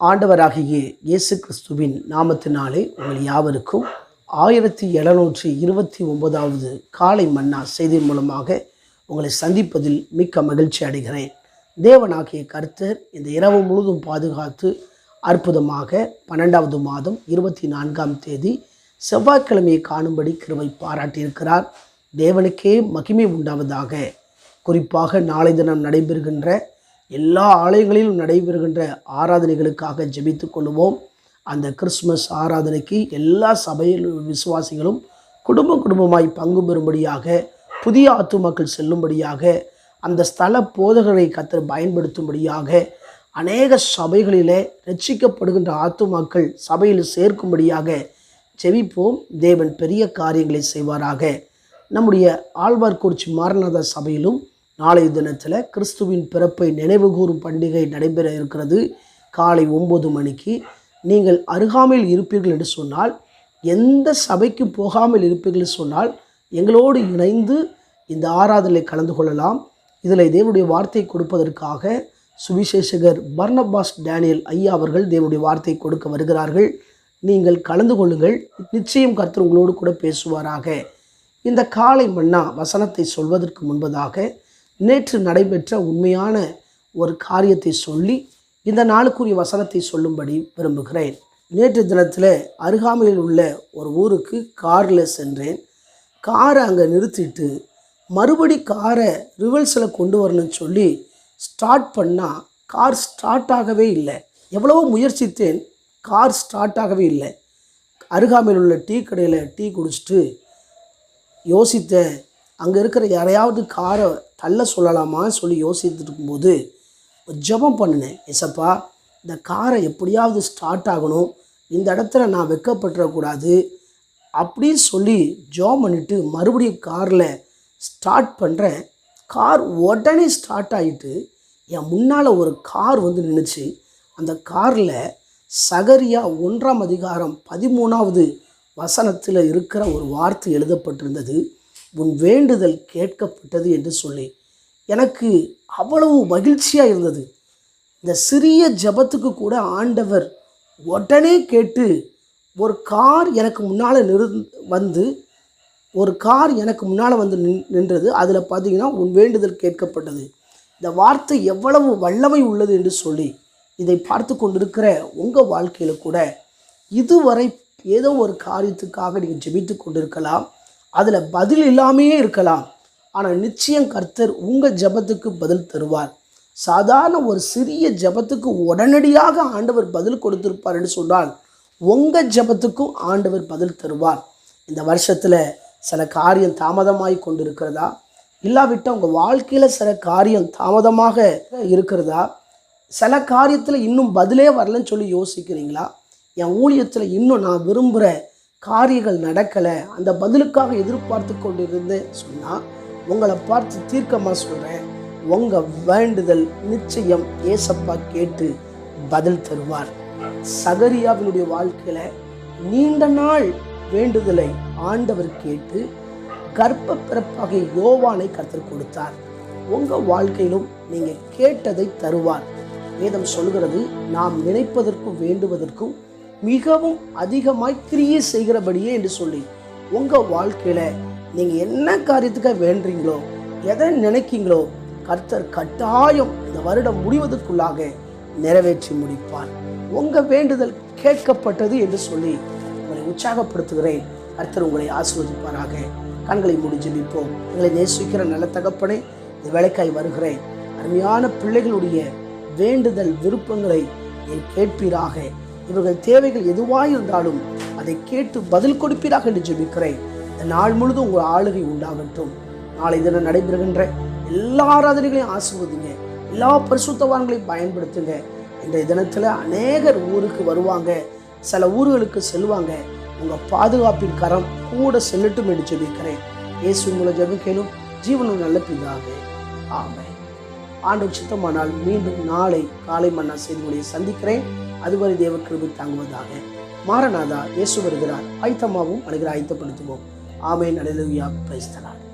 ஆண்டவராகிய இயேசு கிறிஸ்துவின் நாமத்தினாலே உங்கள் யாவருக்கும் ஆயிரத்தி எழுநூற்றி இருபத்தி ஒன்பதாவது காலை மன்னா செய்தி மூலமாக உங்களை சந்திப்பதில் மிக்க மகிழ்ச்சி அடைகிறேன். தேவனாகிய கருத்தர் இந்த இரவு முழுதும் பாதுகாத்து அற்புதமாக பன்னெண்டாவது மாதம் இருபத்தி நான்காம் தேதி செவ்வாய்க்கிழமையை காணும்படி கிருவை பாராட்டியிருக்கிறார். தேவனுக்கே மகிமை உண்டாவதாக. குறிப்பாக நாளை தினம் நடைபெறுகின்ற எல்லா ஆலயங்களிலும் நடைபெறுகின்ற ஆராதனைகளுக்காக ஜெபித்து கொள்வோம் அந்த கிறிஸ்மஸ் ஆராதனைக்கு எல்லா சபையில் விசுவாசிகளும் குடும்ப குடும்பமாய் பங்கு பெறும்படியாக புதிய ஆத்துமாக்கள் செல்லும்படியாக அந்த ஸ்தல போதகரை கத்தர் பயன்படுத்தும்படியாக அநேக சபைகளிலே ரட்சிக்கப்படுகின்ற ஆத்துமாக்கள் சபையில் சேர்க்கும்படியாக ஜெபிப்போம். தேவன் பெரிய காரியங்களை செய்வாராக. நம்முடைய ஆழ்வார்குறிச்சி மாரநாத சபையிலும் நாளைய தினத்தில் கிறிஸ்துவின் பிறப்பை நினைவுகூரும் பண்டிகை நடைபெற இருக்கிறது. காலை ஒம்பது மணிக்கு. நீங்கள் அருகாமையில் இருப்பீர்கள் என்று சொன்னால் எந்த சபைக்கு போகாமல் இருப்பீர்கள் என்று சொன்னால் எங்களோடு இணைந்து இந்த ஆராதனை கலந்து கொள்ளலாம். இதில் தேவனுடைய வார்த்தை கொடுப்பதற்காக சுவிசேஷகர் பர்னபாஸ் டேனியல் ஐயா அவர்கள் தேவனுடைய வார்த்தை கொடுக்க வருகிறார்கள். நீங்கள் கலந்து கொள்ளுங்கள். நிச்சயம் கர்த்தர் உங்களோடு கூட பேசுவாராக. இந்த காலை மன்னா வசனத்தை சொல்வதற்கு முன்பதாக நேற்று நடைபெற்ற உண்மையான ஒரு காரியத்தை சொல்லி இந்த நாளுக்குரிய வசனத்தை சொல்லும்படி விரும்புகிறேன். நேற்று தினத்தில் அருகாமையில் உள்ள ஒரு ஊருக்கு காரில் சென்றேன். காரை அங்கே நிறுத்திட்டு மறுபடி காரை ரிவர்ஸில் கொண்டு வரணும்னு சொல்லி ஸ்டார்ட் பண்ணால் கார் ஸ்டார்ட் ஆகவே இல்லை. எவ்வளவோ முயற்சித்தேன் கார் ஸ்டார்ட் ஆகவே இல்லை. அருகாமையில் உள்ள டீ கடையில் டீ குடிச்சிட்டு யோசித்தேன் அங்கே இருக்கிற யாரையாவது காரை தள்ள சொல்லலாமான்னு சொல்லி யோசித்துட்டு இருக்கும்போது ஜபம் ஜெபம் பண்ணினேன். எசப்பா இந்த காரை எப்படியாவது ஸ்டார்ட் ஆகணும். இந்த இடத்துல நான் வெக்கப்பட்டுறக்கூடாது. அப்படின்னு சொல்லி ஜோம் பண்ணிவிட்டு மறுபடியும் காரில் ஸ்டார்ட் பண்ணுறேன் கார் உடனே ஸ்டார்ட் ஆகிட்டு என் முன்னால் ஒரு கார் வந்து நின்றுச்சு அந்த காரில் சகரியா ஒன்றாம் அதிகாரம் பதிமூணாவது வசனத்தில் இருக்கிற ஒரு வார்த்தை எழுதப்பட்டிருந்தது உன் வேண்டுதல் கேட்கப்பட்டது என்று சொல்லி. எனக்கு அவ்வளவு மகிழ்ச்சியாக இருந்தது. இந்த சிறிய ஜபத்துக்கு கூட ஆண்டவர் உடனே கேட்டு ஒரு கார் எனக்கு முன்னால் நிறு வந்து ஒரு கார் எனக்கு முன்னால் வந்து நின் நின்றது அதில் பார்த்தீங்கன்னா உன் வேண்டுதல் கேட்கப்பட்டது. இந்த வார்த்தை எவ்வளவு வல்லமை உள்ளது என்று சொல்லி இதை பார்த்து கொண்டிருக்கிற உங்கள் வாழ்க்கையில் கூட இதுவரை ஏதோ ஒரு காரியத்துக்காக நீங்கள் ஜெபித்து கொண்டிருக்கலாம். அதில் பதில் இல்லாமையே இருக்கலாம். ஆனால் நிச்சயம் கர்த்தர் உங்கள் ஜெபத்துக்கு பதில் தருவார். சாதாரண ஒரு சிறிய ஜெபத்துக்கு உடனடியாக ஆண்டவர் பதில் கொடுத்திருப்பார் என்று சொன்னால் உங்கள் ஜெபத்துக்கும் ஆண்டவர் பதில் தருவார். இந்த வருஷத்தில் சில காரியம் தாமதமாகி கொண்டிருக்கிறதா? இல்லாவிட்டால் உங்கள் வாழ்க்கையில் சில காரியம் தாமதமாக இருக்கிறதா? சில காரியத்தில் இன்னும் பதிலே வரலன்னு சொல்லி யோசிக்கிறீங்களா? என் ஊழியத்தில் இன்னும் நான் விரும்புகிற காரியங்கள் நடக்கலை. அந்த பதிலுக்காக எதிர்பார்த்து கொண்டிருந்தேன் சொன்னால் உங்களை பார்த்து தீர்க்கமாக சொல்கிறேன் உங்கள் வேண்டுதல் நிச்சயம் ஏசப்பா கேட்டு பதில் தருவார். சகரியாவினுடைய வாழ்க்கையில் நீண்ட நாள் வேண்டுதலை ஆண்டவர் கேட்டு கர்ப்ப பிறப்பாக யோவானை கற்றுக் கொடுத்தார். உங்கள் வாழ்க்கையிலும் நீங்கள் கேட்டதை தருவார். வேதம் சொல்கிறது நாம் நினைப்பதற்கும் வேண்டுவதற்கும் மிகவும் அதிகமாய் கிரியை செய்கிறபடியே என்று சொல்லி உங்கள் வாழ்க்கையில் நீங்கள் என்ன காரியத்துக்காக வேண்டுறீங்களோ எதை நினைக்கீங்களோ கர்த்தர் கட்டாயம் இந்த வருடம் முடிவதற்குள்ளாக நிறைவேற்றி முடிப்பார். உங்கள் வேண்டுதல் கேட்கப்பட்டது என்று சொல்லி உங்களை உற்சாகப்படுத்துகிறேன். கர்த்தர் உங்களை ஆசிர்வதிப்பாராக. கண்களை மூடி ஜெபிப்போம். எங்களை நேசிக்கிற நல்ல தகப்பனே இந்த வேலைக்காய் வருகிறேன். அருமையான பிள்ளைகளுடைய வேண்டுதல் விருப்பங்களை என் கேட்பீராக. இவர்கள் தேவைகள் எதுவாக இருந்தாலும் அதை கேட்டு பதில் கொடுப்பீராக என்று ஜெபிக்கிறேன். இந்த நாள் முழுதும் உங்கள் ஆளுகை உண்டாகட்டும். நாளை தினம் நடைபெறுகின்ற எல்லா ஆராதனைகளையும் ஆசிர்வதிங்க. எல்லா பரிசுத்தவான்களையும் பயன்படுத்துங்க. இன்றைய தினத்தில் அநேகர் ஊருக்கு வருவாங்க. சில ஊர்களுக்கு செல்வாங்க. உங்கள் பாதுகாப்பின் கரம் கூட செல்லட்டும் என்று ஜெபிக்கிறேன். இயேசு மூலம் ஜெபிக்கலும் ஜீவனும் நல்ல பிதாவே. ஆமை ஆண்டு சித்தமானால் மீண்டும் நாளை காலை மன்னா செய்திகளை சந்திக்கிறேன். அதுவரை தேவ கிருபை தாங்குவதாக. மாரநாதா இயேசு வருகிறார். ஆயத்தமாவும் அழகிற ஆயத்தப்படுத்துவோம் ஆமேன். அலையிலுயா பிரைஸ்தலான்